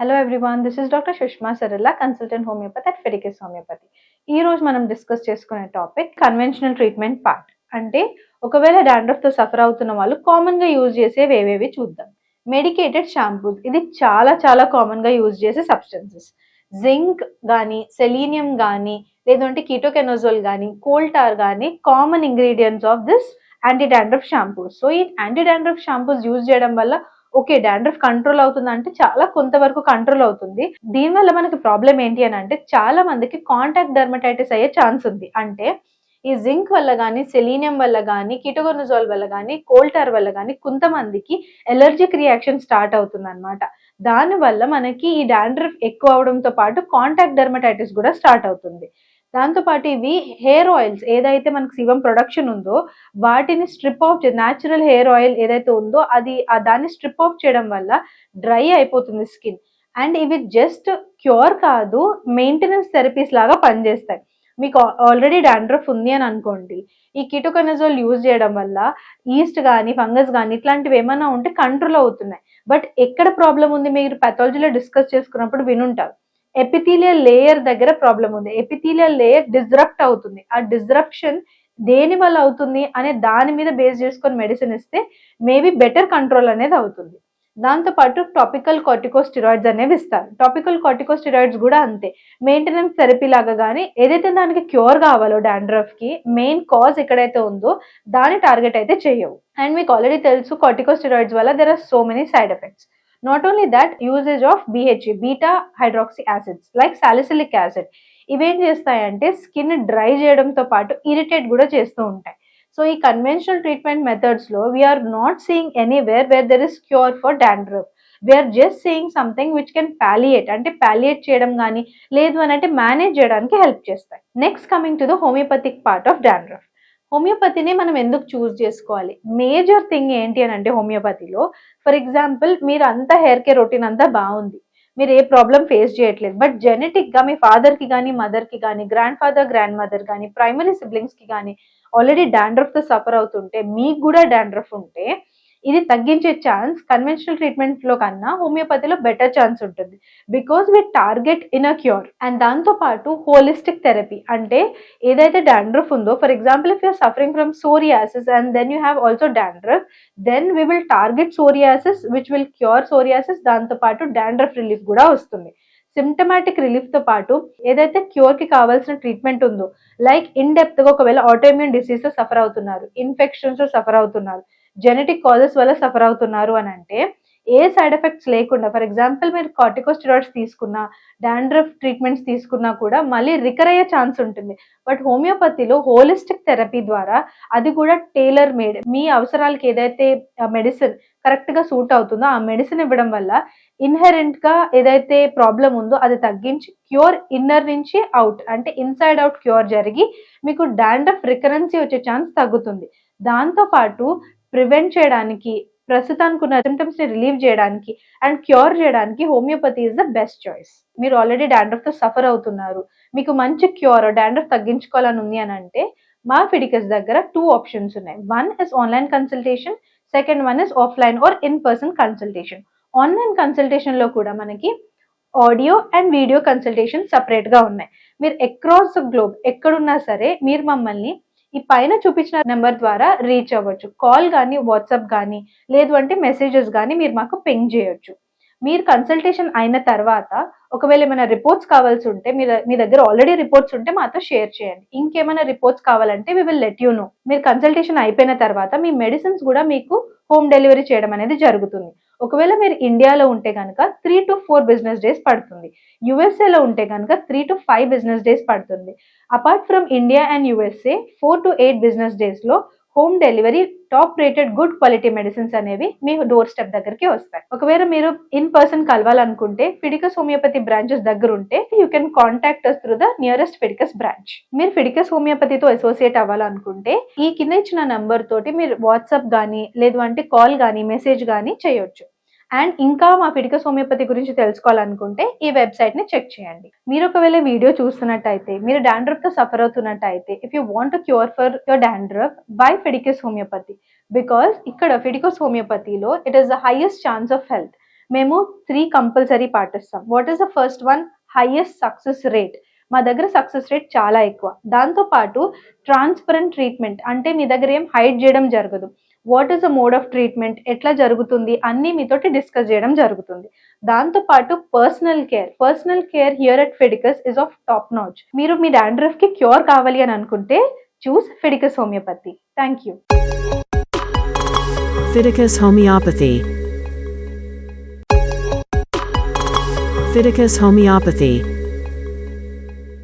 Hello everyone this is doctor Sushma Saralla consultant homeopathy at ఫెరికిస్ homeopathy ఈ రోజు మనం discuss చేసుకునే టాపిక్ కన్వెన్షనల్ ట్రీట్మెంట్ పార్ట్ అంటే ఒకవేళ డాండ్రఫ్తో సఫర్ అవుతున్న వాళ్ళు కామన్గా యూజ్ చేసేవి ఏవేవి చూద్దాం. మెడికేటెడ్ షాంపూస్ ఇది చాలా చాలా కామన్గా యూజ్ చేసే సబ్స్టెన్సెస్ జింక్ కానీ సెలీనియం కానీ లేదంటే కీటోకెనోజోల్ కానీ కోల్టార్ కానీ common ingredients of this anti dandruff shampoos so ఈ యాంటీ డాండ్రఫ్ షాంపూస్ యూజ్ చేయడం వల్ల ఓకే డాండ్రఫ్ కంట్రోల్ అవుతుంది అంటే చాలా కొంతవరకు కంట్రోల్ అవుతుంది. దీనివల్ల మనకి ప్రాబ్లం ఏంటి అని అంటే చాలా మందికి కాంటాక్ట్ డర్మటైటిస్ అయ్యే ఛాన్స్ ఉంది. అంటే ఈ జింక్ వల్ల కానీ సెలీనియం వల్ల కానీ కిటోగోనజోల్ వల్ల కానీ కోల్టార్ వల్ల కానీ కొంతమందికి ఎలర్జిక్ రియాక్షన్ స్టార్ట్ అవుతుంది అనమాట దానివల్ల మనకి ఈ డాండ్రఫ్ ఎక్కువ అవడంతో పాటు కాంటాక్ట్ డర్మటైటిస్ కూడా స్టార్ట్ అవుతుంది. దాంతోపాటు ఇవి హెయిర్ ఆయిల్స్ ఏదైతే మనకి శివం ప్రొడక్షన్ ఉందో వాటిని strip off natural hair oil ఏదైతే ఉందో అది దాన్ని స్ట్రిప్ ఆఫ్ చేయడం వల్ల డ్రై అయిపోతుంది స్కిన్. అండ్ ఇవి జస్ట్ క్యూర్ కాదు మెయింటెనెన్స్ థెరపీస్ లాగా పనిచేస్తాయి. మీకు ఆల్రెడీ డాండ్రఫ్ ఉంది అని అనుకోండి. ఈ కిటోకనజోల్ యూజ్ చేయడం వల్ల ఈస్ట్ కానీ ఫంగస్ కానీ ఇట్లాంటివి ఏమైనా ఉంటే కంట్రోల్ అవుతున్నాయి. బట్ ఎక్కడ ప్రాబ్లం ఉంది మీరు పెథాలజీలో డిస్కస్ చేసుకున్నప్పుడు వినుంటారు. ఎపిథీలియల్ లేయర్ దగ్గర ప్రాబ్లం ఉంది. ఎపిథీలియల్ లేయర్ డిస్రప్ట్ అవుతుంది. ఆ డిస్రప్షన్ దేని వల్ల అవుతుంది అనే దాని మీద బేస్ చేసుకొని మెడిసిన్ ఇస్తే మేబీ బెటర్ కంట్రోల్ అనేది అవుతుంది. దాంతోపాటు టాపికల్ కార్టికోస్టిరాయిడ్స్ అనేవి ఇస్తారు. టాపికల్ కార్టికోస్టిరాయిడ్స్ కూడా అంతే. మెయింటెనెన్స్ థెరపీ లాగా కానీ ఏదైతే దానికి క్యూర్ కావాలో డాండ్రఫ్కి మెయిన్ కాజ్ ఎక్కడైతే ఉందో దాని టార్గెట్ అయితే చేయవు. అండ్ మీకు ఆల్రెడీ తెలుసు కార్టికోస్టిరాయిడ్స్ వల్ల there are so many side effects not only that usage of BHE beta hydroxy acids like salicylic acid ఇవేం చేస్తాయంటే స్కిన్ డ్రై చేయడంతో పాటు ఇరిటేట్ కూడా చేస్తూ ఉంటాయి. సో ఈ conventional treatment మెథడ్స్లో we're not seeing anywhere where there is cure for dandruff we're just seeing something which can palliate అంటే palliate చేయడం కానీ లేదు అని అంటే మేనేజ్ చేయడానికి హెల్ప్ చేస్తాయి. Next coming to the homeopathic part of dandruff హోమియోపతిని మనం ఎందుకు చూస్ చేసుకోవాలి? మేజర్ థింగ్ ఏంటి అని అంటే హోమియోపతిలో ఫర్ ఎగ్జాంపుల్ మీరు అంతా హెయిర్ కేర్ రొటీన్ అంతా బాగుంది. మీరు ఏ ప్రాబ్లం ఫేస్ చేయట్లేదు. బట్ జెనెటిక్గా మీ ఫాదర్కి కానీ మదర్కి కానీ గ్రాండ్ ఫాదర్ గ్రాండ్ మదర్ కానీ ప్రైమరీ సిబ్లింగ్స్కి కానీ ఆల్రెడీ డాండ్రఫ్తో సఫర్ అవుతుంటే మీకు కూడా డాండ్రఫ్ ఉంటే ఇది తగ్గించే ఛాన్స్ కన్వెన్షనల్ ట్రీట్మెంట్లో కన్నా హోమియోపతిలో బెటర్ ఛాన్స్ ఉంటుంది. Because we target in a cure and దాంతో పాటు హోలిస్టిక్ థెరపీ అంటే ఏదైతే డాండ్రఫ్ ఉందో for example if you're suffering from psoriasis and then you have also dandruff then we will target psoriasis which will cure psoriasis దాంతో పాటు dandruff relief కూడా వస్తుంది. Symptomatic రిలీఫ్తో పాటు ఏదైతే క్యూర్కి కావాల్సిన ట్రీట్మెంట్ ఉందో లైక్ ఇన్ డెప్త్గా ఒకవేళ ఆటోమ్యూన్ డిసీజ్తో సఫర్ అవుతున్నారు ఇన్ఫెక్షన్స్తో సఫర్ అవుతున్నారు జెనెటిక్ కాజెస్ వల్ల సఫర్ అవుతున్నారు అని అంటే ఏ సైడ్ ఎఫెక్ట్స్ లేకుండా ఫర్ ఎగ్జాంపుల్ మీరు కార్టికోస్టిరాయిడ్స్ తీసుకున్నా డాండ్రఫ్ ట్రీట్మెంట్స్ తీసుకున్నా కూడా మళ్ళీ రికర్ అయ్యే ఛాన్స్ ఉంటుంది. బట్ హోమియోపతిలో హోలిస్టిక్ థెరపీ ద్వారా అది కూడా టైలర్ మేడ్ మీ అవసరాలకి ఏదైతే మెడిసిన్ కరెక్ట్గా సూట్ అవుతుందో ఆ మెడిసిన్ ఇవ్వడం వల్ల ఇన్హెరెంట్గా ఏదైతే ప్రాబ్లం ఉందో అది తగ్గించి క్యూర్ ఇన్నర్ నుంచి అవుట్ అంటే ఇన్సైడ్ అవుట్ క్యూర్ జరిగి మీకు డాండ్రఫ్ రికరెన్సీ వచ్చే ఛాన్స్ తగ్గుతుంది. దాంతో పాటు ప్రివెంట్ చేయడానికి ప్రస్తుతానికి ఉన్న సిమ్టమ్స్ని రిలీవ్ చేయడానికి అండ్ క్యూర్ చేయడానికి homeopathy is the best choice మీరు ఆల్రెడీ డాండ్రఫ్తో సఫర్ అవుతున్నారు. మీకు మంచి క్యూర్ డాండ్రఫ్ తగ్గించుకోవాలని ఉంది అని అంటే మా ఫిడికస్ దగ్గర టూ ఆప్షన్స్ ఉన్నాయి. One is online consultation second one is offline or in person consultation online కన్సల్టేషన్లో కూడా మనకి ఆడియో అండ్ వీడియో కన్సల్టేషన్ సపరేట్గా ఉన్నాయి. మీరు అక్రాస్ ద గ్లోబ్ ఎక్కడున్నా సరే మీరు మమ్మల్ని ఈ పైన చూపించిన నెంబర్ ద్వారా రీచ్ అవ్వచ్చు. కాల్ కానీ వాట్సాప్ కానీ లేదు అంటే మెసేజెస్ కానీ మీరు మాకు పింగ్ చేయొచ్చు. మీరు కన్సల్టేషన్ అయిన తర్వాత ఒకవేళ ఏమైనా రిపోర్ట్స్ కావాల్సి ఉంటే మీ మీ దగ్గర ఆల్రెడీ రిపోర్ట్స్ ఉంటే మాతో షేర్ చేయండి. ఇంకేమైనా రిపోర్ట్స్ కావాలంటే we will let you know మీరు కన్సల్టేషన్ అయిపోయిన తర్వాత మీ మెడిసిన్స్ కూడా మీకు హోమ్ డెలివరీ చేయడం అనేది జరుగుతుంది. ఒకవేళ మీరు ఇండియాలో ఉంటే కనుక three to four business days పడుతుంది. యుఎస్ఏలో ఉంటే కనుక three to five business days పడుతుంది. Apart from India and USA four to eight business డేస్లో home delivery top rated good quality medicines అనేవి మీ డోర్ స్టెప్ దగ్గరికి వస్తాయి. ఒకవేళ మీరు ఇన్ పర్సన్ కలవాలనుకుంటే ఫిడికస్ హోమియోపతి బ్రాంచెస్ దగ్గర ఉంటే you can contact us through the nearest Fidicus branch మీరు ఫిడికస్ హోమియోపతితో అసోసియేట్ అవ్వాలనుకుంటే ఈ కింద ఇచ్చిన నంబర్ తోటి మీరు వాట్సాప్ కానీ లేదు అంటే కాల్ కానీ మెసేజ్ కానీ చేయొచ్చు. అండ్ ఇంకా మా ఫిడికస్ హోమియోపతి గురించి తెలుసుకోవాలనుకుంటే ఈ వెబ్సైట్ని చెక్ చేయండి. మీరు ఒకవేళ వీడియో చూస్తున్నట్టయితే మీరు డాండ్రఫ్తో suffer అవుతున్నట్టయితే if you want cure for your dandruff by Fidicus homeopathy because ఇక్కడ ఫిడికస్ హోమియోపతిలో it is the highest chance of health మేము త్రీ కంపల్సరీ పాటిస్తాం. What is the first one highest success rate మా దగ్గర success rate చాలా ఎక్కువ. దాంతో పాటు ట్రాన్స్పరెంట్ ట్రీట్మెంట్ అంటే మీ దగ్గర ఏం హైడ్ చేయడం జరగదు. What is the mode of treatment ఎట్లా జరుగుతుంది అన్నీ మీతోటి డిస్కస్ చేయడం జరుగుతుంది. దాంతో పాటు personal care personal care here at Fidicus is of top notch మీరు మీ డాండ్రఫ్కి క్యూర్ కావాలి అని అనుకుంటే choose Fidicus homeopathy thank you Fidicus homeopathy Fidicus homeopathy